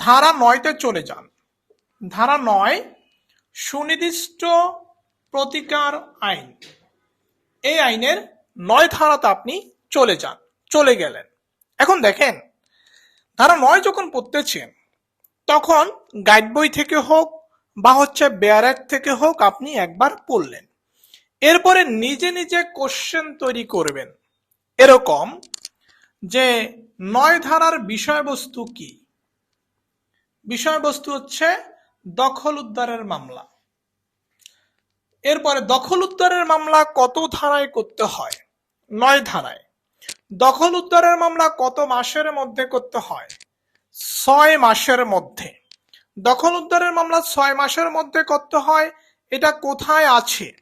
ধারা নয়তে চলে যান। ধারা নয়, সুনির্দিষ্ট প্রতিকার আইন। এই আইনের নয় ধারাতে আপনি চলে যান, চলে গেলেন। এখন দেখেন, ধারা নয় যখন পড়তেছেন, তখন গাইড বই থেকে হোক বা হচ্ছে বেয়ারেট থেকে হোক আপনি একবার পড়লেন। এরপরে নিজে নিজে কোশ্চেন তৈরি করবেন। এরকম যে নয় ধারার বিষয়বস্তু কি? বিষয়বস্তু হচ্ছে দখল উদ্ধারের মামলা। এরপরে দখল উদ্ধারের মামলা কত ধারায় করতে হয়? নয় ধারায়। দখল উদ্ধারের মামলা কত মাসের মধ্যে করতে হয়? ছয় মাসের মধ্যে। দখল উদ্ধারের মামলা ছয় মাসের মধ্যে করতে হয়, এটা কোথায় আছে?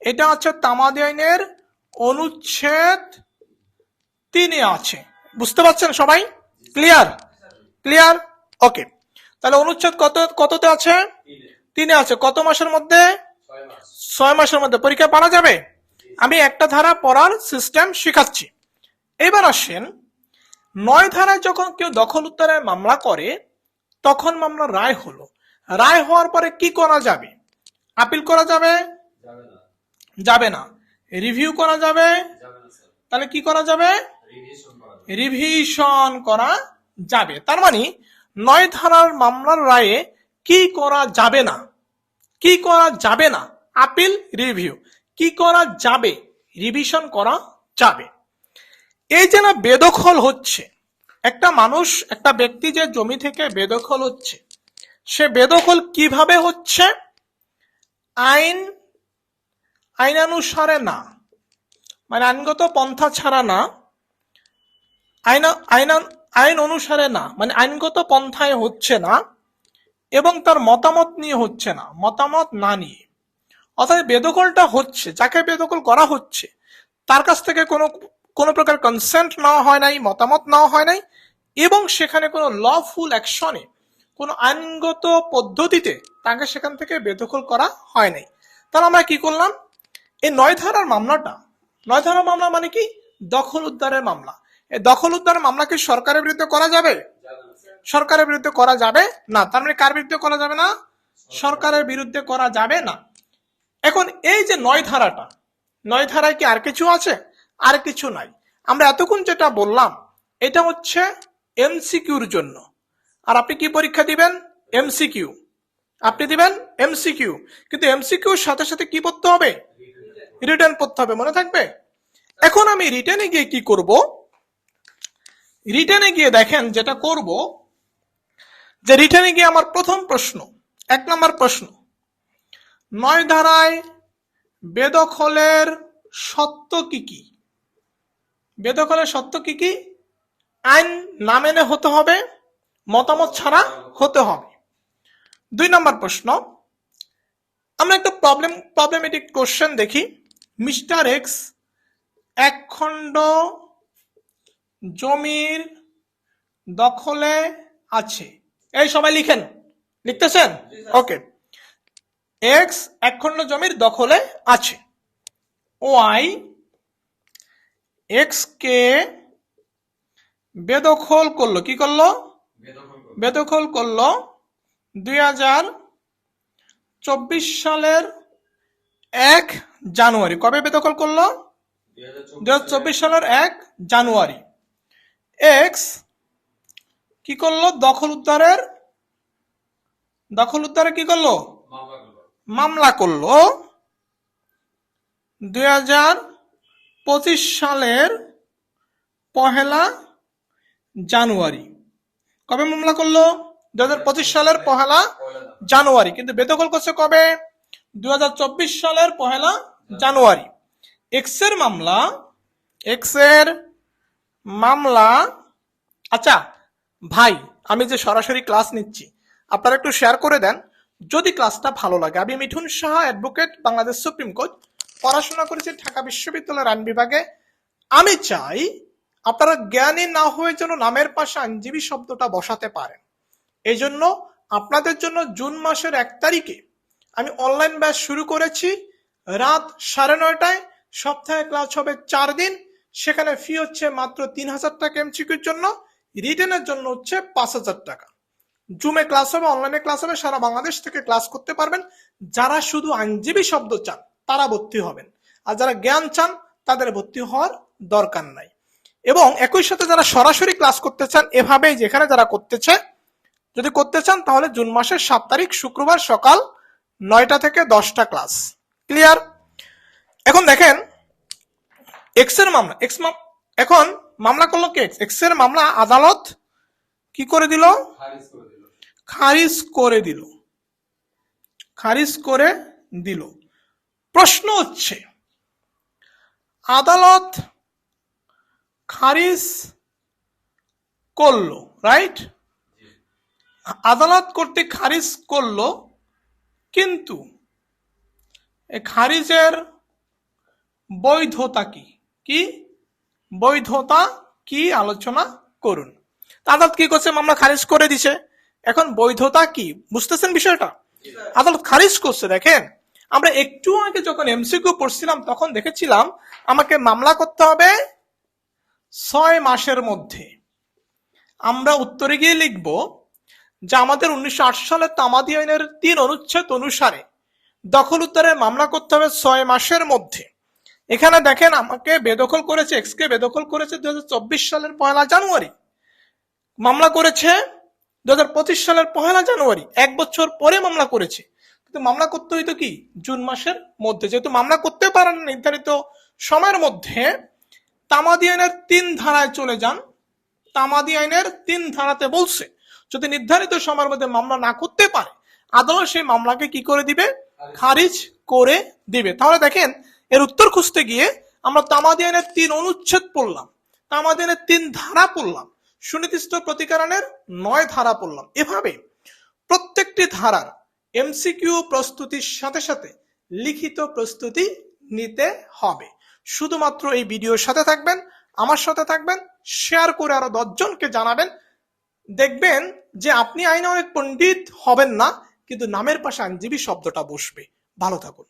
এটা আছে তামাদি আইনের অনুচ্ছেদ তিনে আছে। বুঝতে পারছেন সবাই? ক্লিয়ার ক্লিয়ার ওকে তাহলে অনুচ্ছেদ কত কততে আছে? তিনে। আছে। কত মাসের মধ্যে? ছয় মাসের মধ্যে। পরীক্ষা পারা যাবে? আমি একটা ধারা পড়ার সিস্টেম শেখাচ্ছি। এবার আসেন নয় ধারায় যখন কেউ দখল উত্তরের মামলা করে তখন মামলা রায় হলো। রায় হওয়ার পরে কি করা যাবে? আপিল করা যাবে? যাবে না। রিভিউ করা যাবে? তাহলে কি করা যাবে? রিভিশন করা যাবে। তার মানে নয় ধারার মামলার রায়ে কি করা যাবে না? কি করা যাবে না? আপিল রিভিউ কি করা যাবে? রিভিশন করা যাবে। এই যে না বেদখল হচ্ছে, একটা মানুষ, একটা ব্যক্তি যে জমি থেকে বেদখল হচ্ছে, সে বেদখল কীভাবে হচ্ছে? আইন, আইনানুসারে না। মানে আইনগত পন্থা ছাড়া না। আইন আইন আইন অনুসারে না মানে আইনগত পন্থায় হচ্ছে না এবং তার মতামত নিয়ে হচ্ছে না, মতামত না নিয়ে। অর্থাৎ বেদখলটা হচ্ছে, যাকে বেদখল করা হচ্ছে, তার কাছ থেকে কোনো কোনো প্রকার কনসেন্ট নেওয়া হয় নাই, মতামত নেওয়া হয় নাই এবং সেখানে কোনো লফুল অ্যাকশনে কোনো আইনগত পদ্ধতিতে তাকে সেখান থেকে বেদখল করা হয় নাই। তাহলে আমরা কি করলাম? এই নয় ধারার মামলাটা নয় ধারার মামলা মানে কি? দখল উদ্ধারের মামলা। দখল উদ্ধার মামলা কি সরকারের বিরুদ্ধে করা যাবে? সরকারের বিরুদ্ধে করা যাবে না। তার মানে কার বিরুদ্ধে করা যাবে না? সরকারের বিরুদ্ধে করা যাবে না। এখন এই যে নয় ধারাটা, নয় ধারায় কি আর কিছু আছে? আর কিছু নাই। আমরা এতক্ষণ যেটা বললাম, এটা হচ্ছে এমসিকিউর জন্য। আর আপনি কি পরীক্ষা দিবেন? এমসিকিউ। আপনি দিবেন? এমসিকিউ। কিন্তু এমসিকিউর সাথে সাথে কি পড়তে হবে? রিটার্ন পড়তে হবে, মনে থাকবে? এখন আমি রিটার্নে গিয়ে কি করব? রিটার্নে গিয়ে দেখেন যেটা করব, যে রিটার্নে গিয়ে আমার প্রথম প্রশ্ন, এক নম্বর প্রশ্ন, নয় ধারায় বেদখলের সত্য কি কি? বেদখলের সত্য কি কি? আইন না মেনে হতে হবে, মতামত ছাড়া হতে হবে। দুই নম্বর প্রশ্ন, আমরা একটা প্রবলেম প্রবলেমেটিক কোশ্চেন দেখি, মিস্টার এক্স এক খণ্ড জমির দখলে আছে। এই সবাই লিখেন। লিখতেছেন? ওকে এক্স এক খণ্ড জমির দখলে আছে। ওয়াই এক্স কে বেদখল করল। কি করল? বেদখল করল। দুই হাজার চব্বিশ সালের এক জানুয়ারি। কবে বেদখল করল? দুই হাজার চব্বিশ সালের এক জানুয়ারি। এক্স কি করল? দখল উদ্ধারের দখল উদ্ধারে কি করল? মামলা করল। দুই হাজার পঁচিশ সালের পহেলা জানুয়ারি। কবে মামলা করল? দু হাজার পঁচিশ সালের পহেলা জানুয়ারি। কিন্তু বেদখল করছে কবে? দু হাজার চব্বিশ সালের পহেলা জানুয়ারি। এক্সের মামলা এক্সের মামলা। আচ্ছা ভাই, আমি যে সরাসরি ক্লাস নিচ্ছি, আপনারা একটু শেয়ার করে দেন, যদি ক্লাসটা ভালো লাগে। আমি Mithun Saha advocate Bangladesh supreme court, পড়াশোনা করেছি ঢাকা বিশ্ববিদ্যালয়ের আইন বিভাগে। আমি চাই আপনারা জ্ঞানী না হয়ে যেন নামের পাশে আইনজীবী শব্দটা বসাতে পারেন। এই জন্য আপনাদের জন্য জুন মাসের এক তারিখে আমি অনলাইন ব্যাচ শুরু করেছি। রাত সাড়ে নয়টায়, সপ্তাহে ক্লাস হবে চার দিন। সেখানে ফি হচ্ছে মাত্র তিন হাজার টাকা এমসিকিউর জন্য রিটেনের জন্য হচ্ছে পাঁচ হাজার টাকা। জুমে ক্লাস হবে অনলাইনে ক্লাস হবে, সারা বাংলাদেশ থেকে ক্লাস করতে পারবেন। যারা শুধু আইনজীবী শব্দ চান, তারা ভর্তি হবেন। আর যারা জ্ঞান চান, তাদের ভর্তি হওয়ার দরকার নাই। এবং একই সাথে যারা সরাসরি ক্লাস করতে চান, এভাবেই যেখানে যারা করতেছে, যদি করতে চান, তাহলে জুন মাসের সাত তারিখ শুক্রবার সকাল নয়টা থেকে দশটা ক্লাস ক্লিয়ার এখন দেখেন এক্সের মামলা এক্স এখন মামলা করল কে? এক্সের মামলা আদালত কি করে দিল? খারিজ করে দিল। খারিজ করে দিল। প্রশ্ন হচ্ছে আদালত খারিজ করল রাইট আদালত কর্তৃক খারিজ করল কিন্তু এই খারিজের বৈধতা কি? কি? বৈধতা কি আলোচনা করুন। আদালত কি করছে? মামলা খারিজ করে দিছে। এখন বৈধতা কি? বুঝতেছেন বিষয়টা? আদালত খারিজ করছে, দেখেন। আমরা একটু আগে যখন এমসিকিউ পড়ছিলাম, তখন দেখেছিলাম আমাকে মামলা করতে হবে ছয় মাসের মধ্যে। আমরা উত্তরে গিয়ে লিখব যে আমাদের উনিশশো সালের তামাদি আইনের তিন অনুচ্ছেদ অনুসারে দখল উত্তরে মামলা করতে হবে ছয় মাসের মধ্যে। এখানে দেখেন আমাকে বেদখল করেছে এক্সকে বেদখল করেছে দু হাজার চব্বিশ সালের পয়লা জানুয়ারি। মামলা করেছে দু হাজার পঁচিশ সালের পহেলা জানুয়ারি এক বছর পরে মামলা করেছে। কিন্তু মামলা করতে হইতো কি? জুন মাসের মধ্যে। যেহেতু মামলা করতে পারেন না নির্ধারিত সময়ের মধ্যে তামাদি আইনের তিন ধারায় চলে যান। তামাদি আইনের তিন ধারাতে বলছে যদি নির্ধারিত সময়ের মধ্যে মামলা না করতে পারে আদালত সেই মামলাকে কি করে দিবে? খারিজ করে দিবে। তাহলে দেখেন এর উত্তর খুঁজতে গিয়ে আমরা তামাদি আইনের তিন অনুচ্ছেদ পড়লাম তামাদি আইনের তিন ধারা পড়লাম, সুনির্দিষ্ট প্রতিকারণের নয় ধারা পড়লাম। এভাবে প্রত্যেকটি ধারার এমসিকিউ প্রস্তুতির সাথে সাথে লিখিত প্রস্তুতি নিতে হবে। শুধুমাত্র এই ভিডিওর সাথে থাকবেন, আমার সাথে থাকবেন, শেয়ার করে আরও দশজনকে জানাবেন। দেখবেন যে আপনি আইন অনেক পণ্ডিত হবেন না, কিন্তু নামের পাশে আইনজীবী শব্দটা বসবে। ভালো থাকুন।